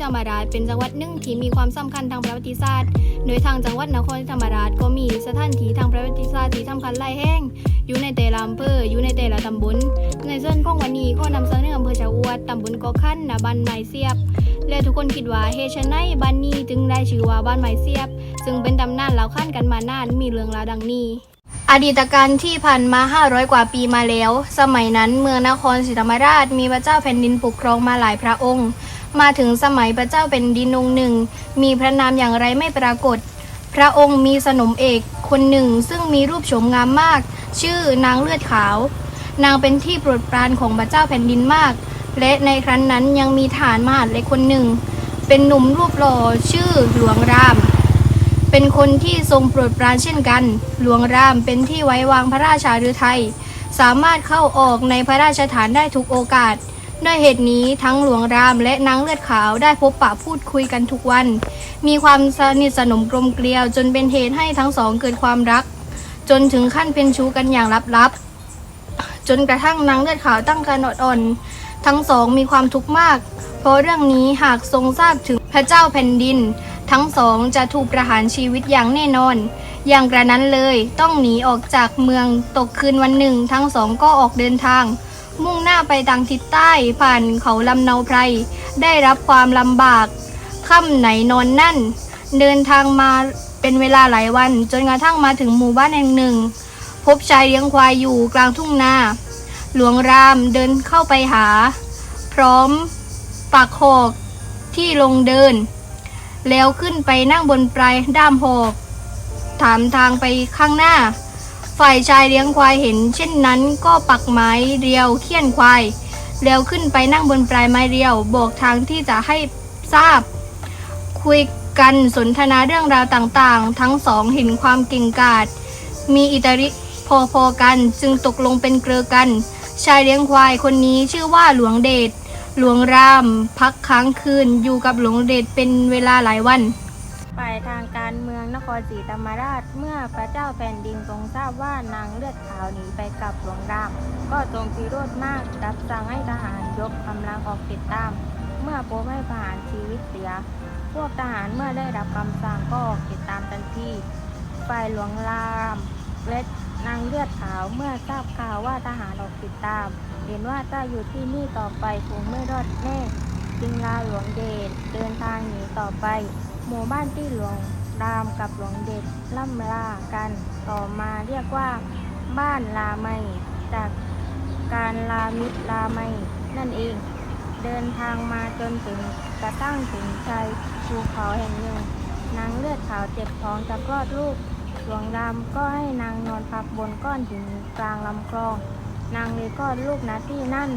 จัมราร์เป็นจังหวัดหนึ่งที่มีความสำคัญทางประวัติศาสตร์ โดยทางจังหวัดนครศรีธรรมราชก็มีสถานที่ทางประวัติศาสตร์ที่สำคัญหลายแห่งอยู่ในแต่ละอำเภออยู่ในแต่ละตำบลในส่วนของวันนี้ก็นำเสนออำเภอชะอวดตำบลกอขั้นนาบ้านไม้เสียบ และทุกคนคิดว่าเฮชนไนบ้านนี้จึงได้ชื่อว่าบ้านไม้เสียบ ซึ่งเป็นตำนานเล่าขั้นกันมานานมีเรื่องราวดังนี้อดีตการที่ผ่านมา 500 กว่าปีมาแล้ว สมัยนั้นเมืองนครศรีธรรมราชมีพระเจ้าแผ่นดินปกครองมาหลายพระองค์ มาถึงสมัยพระเจ้าแผ่นดินองหนึ่ง มีพระนามอย่างไรไม่ปรากฏ พระองค์มีสนมเอกคนหนึ่งซึ่งมีรูปโฉมงามมาก ชื่อนางเลือดขาว นางเป็นที่โปรดปรานของพระเจ้าแผ่นดินมาก และในครั้นนั้นยังมีฐานมหาดเล็กคนหนึ่ง เป็นหนุ่มรูปหล่อชื่อหลวงราม เป็นคนที่ทรงโปรดปรานเช่นกัน หลวงรามเป็นที่ไว้วางพระราชาฤทัยสามารถเข้าออกในพระราชฐานได้ทุกโอกาส ด้วยเหตุนี้ทั้งหลวงรามและนางเลือดขาวได้พบปะพูดคุยกันทุกวัน มีความสนิทสนมกลมเกลียว จนเป็นเหตุให้ทั้งสองเกิดความรัก จนถึงขั้นเป็นชู้กันอย่างลับๆ จนกระทั่งนางเลือดขาวตั้งครรภ์อ่อนๆทั้งสองมีความทุกข์มาก เพราะเรื่องนี้หากทรงทราบถึงพระเจ้าแผ่นดิน ทั้งสองจะถูกประหารชีวิตอย่างแน่นอน อย่างกระนั้นเลยต้องหนีออกจากเมืองตกคืนวันหนึ่ง ทั้งสองก็ออกเดินทาง มุ่งหน้าไปทางทิศใต้ผ่านเขาลำเนาไพร ได้รับความลำบากค่ำไหนนอนนั่น เดินทางมาเป็นเวลาหลายวัน จนกระทั่งมาถึงหมู่บ้านแห่งหนึ่ง พบชายเลี้ยงควายอยู่กลางทุ่งนา หลวงรามเดินเข้าไปหา พร้อมปากหอกที่ลงเดิน แล้วขึ้นไปนั่งบนปลายด้ามหอก ถามทางไปข้างหน้า ฝ่ายชายเลี้ยงควายเห็น เช่นนั้นก็ปักไม้เรียวเคี่ยนควายแล้วขึ้นไปนั่งบนปลายไม้เรียว บอกทางที่จะให้ทราบ คุยกันสนทนาเรื่องราวต่างๆ ทั้งสองเห็นความเก่งกาจมีอิตาริพอๆกันจึงตกลงเป็นเกลือกัน ชายเลี้ยงควายคนนี้ชื่อว่าหลวงเดชหลวงราม พักค้างคืนอยู่กับหลวงเดชเป็นเวลาหลายวัน ฝ่ายทางการเมืองนครศรีธรรมราช เมื่อพระเจ้าแผ่นดินทรงทราบว่านางเลือดขาวหนีไปกับหลวงราม ก็ทรงพิโรธมากรับสั่งให้ทหารยกกำลังออกติดตาม เมื่อพบให้ประหารชีวิตเสีย พวกทหารเมื่อได้รับคำสั่งก็ออกติดตามทันทีฝ่ายหลวงรามและนางเลือดขาวเมื่อทราบข่าวว่าทหารออกติดตาม เห็นว่าถ้าอยู่ที่นี่ต่อไปคงไม่รอดแน่จึงลาหลวงเดชเดินทางหนีต่อไป หมู่บ้านที่หลวงรามกับหลวงเดชล่ำลากันต่อมาเรียกว่า บ้านลาไมจากการลามิตรลาไมนั่นเอง เดินทางมาจนถึงกระทั่งถึงชายภูเขาแห่งหนึ่ง นางเลือดขาวเจ็บท้องจะคลอดลูกหลวงรามก็ให้นางนอนพักบนก้อนหินกลางลำคลอง นางเลยคลอดลูกนะที่นั่น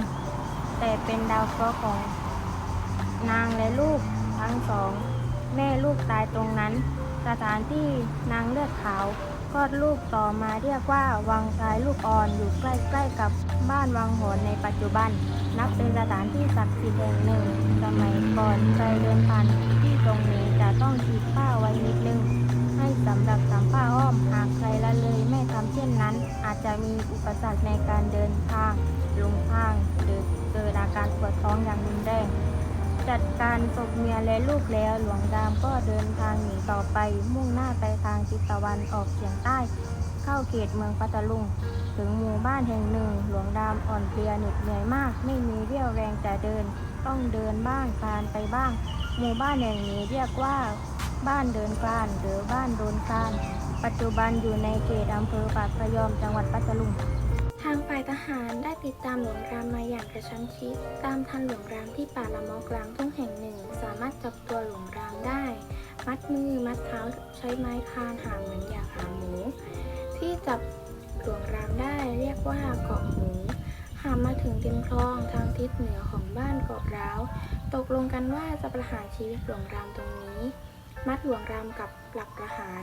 แต่เป็นดาวเคราะห์ของ นางและลูกทั้งสอง แม่ลูกตายตรงนั้น สถานที่นางเลือดขาวคลอดลูกต่อมาเรียกว่าวังชายลูกอ่อนอยู่ใกล้ๆกับบ้านวังโหนในปัจจุบัน นับเป็นสถานที่ศักดิ์สิทธิ์แห่งหนึ่ง สมัยก่อนใครเดินผ่านที่ตรงนี้จะต้องขีดผ้าไว้นิดนึง ให้สำหรับทำผ้าอ้อมหากใครละเลยไม่ทำเช่นนั้น อาจจะมีอุปสรรคในการเดินทางลงทางหรือเกิดอาการปวดท้องอย่างรุนแรง จัดการศพเมียและลูกแล้วหลวงดามก็เดินทางหนีต่อไป มุ่งหน้าไปทางทิศตะวันออกเฉียงใต้ เข้าเขตเมืองพัทลุง ถึงหมู่บ้านแห่งหนึ่ง หลวงดามอ่อนเพลียเหน็ดเหนื่อยมาก ไม่มีเรี่ยวแรงจะเดิน ต้องเดินบ้างคลานไปบ้าง หมู่บ้านแห่งนี้เรียกว่า บ้านเดินคลานหรือบ้านโดนคลาน ปัจจุบันอยู่ในเขตอำเภอปากพยอมจังหวัดพัทลุง ทางฝ่ายทหารได้ติดตามหลวงรามมาอย่างกระชั้นชิด ตามทันหลวงรามที่ป่าละมอกลางทุ่งแห่งหนึ่ง สามารถจับตัวหลวงรามได้ มัดมือมัดเท้าใช้ไม้คานหางเหมือนอย่างหางหมู ที่จับหลวงรามได้เรียกว่าเกาะหมูหามมาถึงริมคลองทางทิศเหนือของบ้านเกาะร้าว ตกลงกันว่าจะประหารชีวิตหลวงรามตรงนี้ มัดหลวงรามกับหลักประหาร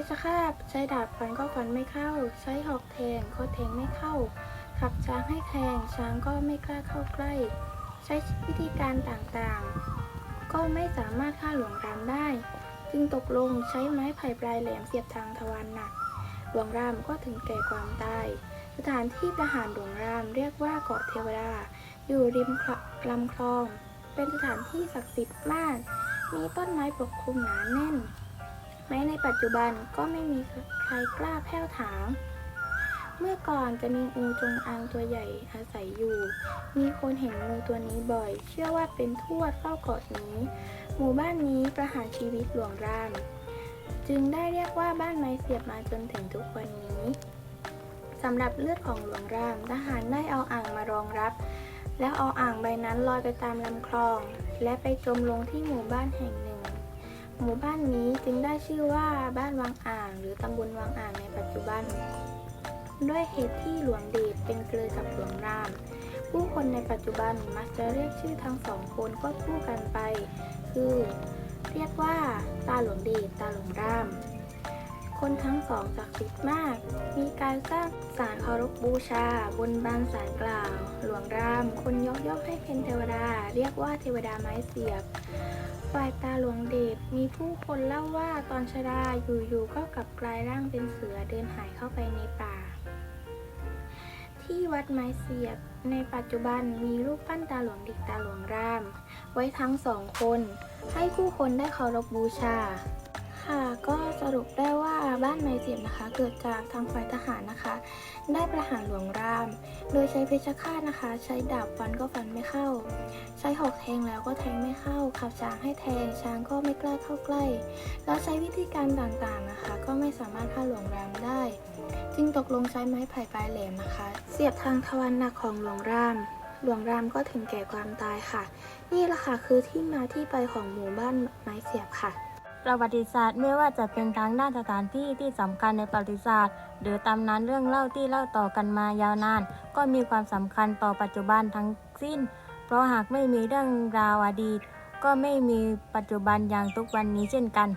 พชฌฆาตใช้ดาบฟันก็ฟันไม่เข้า ใช้หอกแทงก็แทงไม่เข้า ขับช้างให้แทงช้างก็ไม่กล้าเข้าใกล้ ใช้วิธีการต่างๆ ก็ไม่สามารถฆ่าหลวงรามได้ จึงตกลงใช้ไม้ไผ่ปลายแหลมเสียบทางทวารหนัก หลวงรามก็ถึงแก่ความตาย สถานที่ประหารหลวงรามเรียกว่าเกาะเทวดา อยู่ริมลำคลอง เป็นสถานที่ศักดิ์สิทธิ์มาก มีต้นไม้ปกคลุมหนาแน่น แม้ในปัจจุบันก็ไม่มีใครกล้าแผ่วถาง เมื่อก่อนจะมีงูจงอางตัวใหญ่อาศัยอยู่ มีคนเห็นงูตัวนี้บ่อย เชื่อว่าเป็นทวดเฝ้าเกาะนี้ หมู่บ้านนี้ประหารชีวิตหลวงรามจึงได้เรียกว่าบ้านไม้เสียบมาจนถึงทุกวันนี้สำหรับเลือดของหลวงรามทหารได้เอาอ่างมารองรับ แล้วเอาอ่างใบนั้นลอยไปตามลำคลอง และไปจมลงที่หมู่บ้านแห่งหนึ่ง หมู่บ้านนี้จึงได้ชื่อว่าบ้านวังอ่าง หรือตำบลวังอ่างในปัจจุบัน ด้วยเหตุที่หลวงเดชเป็นเกลือกับหลวงราม ผู้คนในปัจจุบันมักจะเรียกชื่อทั้งสองคนก็คู่กันไป คือ เรียกว่าตาหลวงเดชตาหลวงราม คนทั้งสองศักดิ์สิทธิ์มาก มีการสร้างศาลเคารพบูชา บนบานศาลกล่าว หลวงราม คนยกย่องให้เป็นเทวดา เรียกว่าเทวดาไม้เสียบ ฝ่ายตาหลวงเดชมีผู้คนเล่าว่าตอนชราอยู่ๆก็กลับกลายร่างเป็นเสือเดินหายเข้าไปในป่า ที่วัดไม้เสียบ ในปัจจุบันมีรูปปั้นตาหลวงดิกตาหลวงราม ไว้ทั้งสองคน ให้ผู้คนได้เคารพบูชา ค่ะก็สรุปได้ว่าบ้านไม้เสียบนะคะ เกิดจากทางฝ่ายทหารนะคะ ได้ประหารหลวงราม โดยใช้เพชฌฆาตนะคะ ใช้ดาบฟันก็ฟันไม่เข้า ใช้หอกแทงแล้วก็แทงไม่เข้า ขับช้างให้แทงช้างก็ไม่กล้าเข้าใกล้ แล้วใช้วิธีการต่างๆนะคะ ก็ไม่สามารถฆ่าหลวงรามได้ จึงตกลงใช้ไม้ไผ่ปลายแหลมนะคะ เสียบทางทวารหนักของหลวงรามหลวงรามก็ถึงแก่ความตายค่ะ นี่แหละค่ะคือที่มาที่ไปของหมู่บ้านไม้เสียบค่ะ ประวัติศาสตร์ไม่ว่าจะเป็นทางด้านสถานที่ที่สำคัญในประวัติศาสตร์ หรือตำนานเรื่องเล่าที่เล่าต่อกันมายาวนาน ก็มีความสำคัญต่อปัจจุบันทั้งสิ้น เพราะหากไม่มีเรื่องราวอดีต ก็ไม่มีปัจจุบันอย่างทุกวันนี้เช่นกัน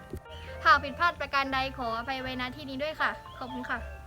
หากผิดพลาดประการใดขออภัยไว้ณที่นี้ด้วยค่ะ ขอบคุณค่ะ